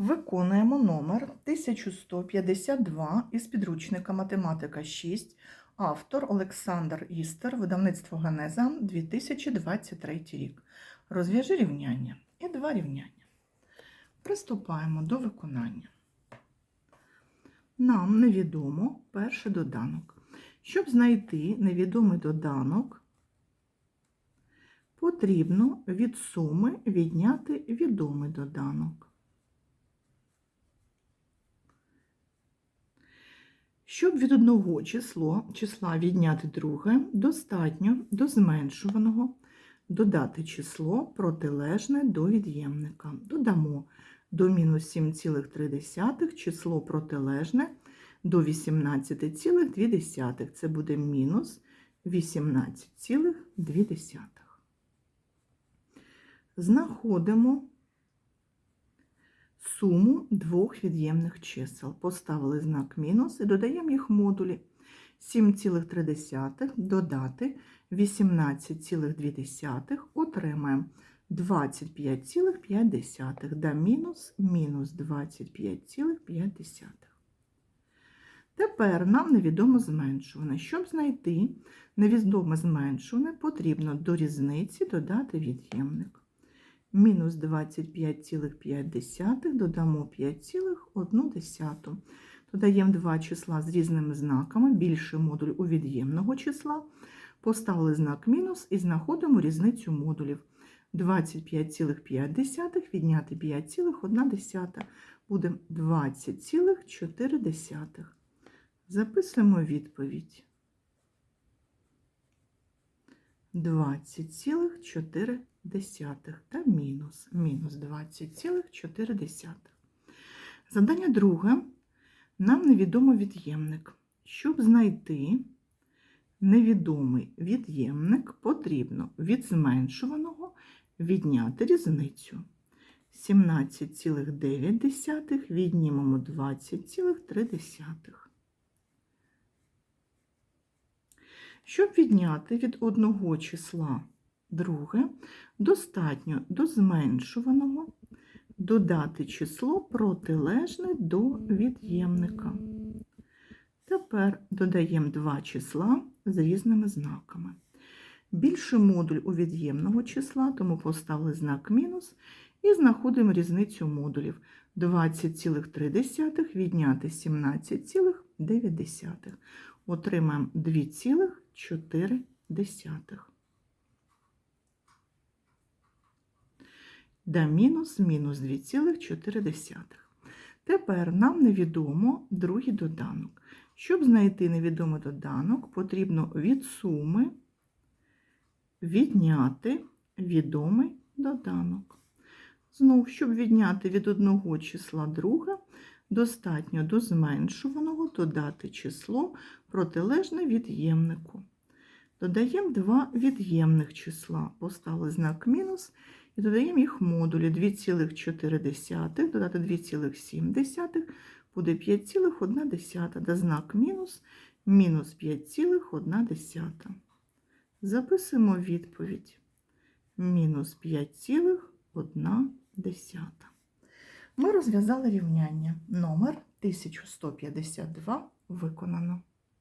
Виконуємо номер 1152 із підручника Математика 6, автор Олександр Істер, видавництво Генеза 2023 рік. Розв'яжи рівняння і два рівняння. Приступаємо до виконання. Нам невідомо перший доданок. Щоб знайти невідомий доданок, потрібно від суми відняти відомий доданок. Щоб від одного число, числа відняти друге, достатньо до зменшуваного додати число протилежне до від'ємника. Додамо до мінус 7,3 число протилежне до 18,2. Це буде мінус 18,2. Знаходимо суму двох від'ємних чисел. Поставили знак мінус і додаємо їх модулі. 7,3 додати 18,2 отримаємо 25,5 да мінус мінус 25,5. Тепер нам невідомо зменшуване. Щоб знайти невідоме зменшуване, потрібно до різниці додати від'ємник. Мінус 25,5 додамо 5,1. Додаємо два числа з різними знаками, більший модуль у від'ємного числа. Поставили знак мінус і знаходимо різницю модулів. 25,5 відняти 5,1 буде 20,4. Записуємо відповідь. 20,4 та мінус. Мінус 20,4. Завдання друге. Нам невідомо від'ємник. Щоб знайти невідомий від'ємник, потрібно від зменшуваного відняти різницю. 17,9 віднімемо 20,3. Щоб відняти від одного числа друге, достатньо до зменшуваного додати число протилежне до від'ємника. Тепер додаємо два числа з різними знаками. Більший модуль у від'ємного числа, тому поставили знак мінус і знаходимо різницю модулів. 20,3 відняти 17,9. Отримаємо 2,4. Да мінус мінус 2,4. Тепер нам невідомо другий доданок. Щоб знайти невідомий доданок, потрібно від суми відняти відомий доданок. Знов, щоб відняти від одного числа друге, достатньо до зменшуваного додати число протилежне від'ємнику. Додаємо два від'ємних числа, поставили знак мінус і додаємо їх модулі 2,4 додати 2,7 буде 5,1, да знак мінус мінус 5,1. Записуємо відповідь. Мінус 5,1. Ми розв'язали рівняння номер 1152 виконано.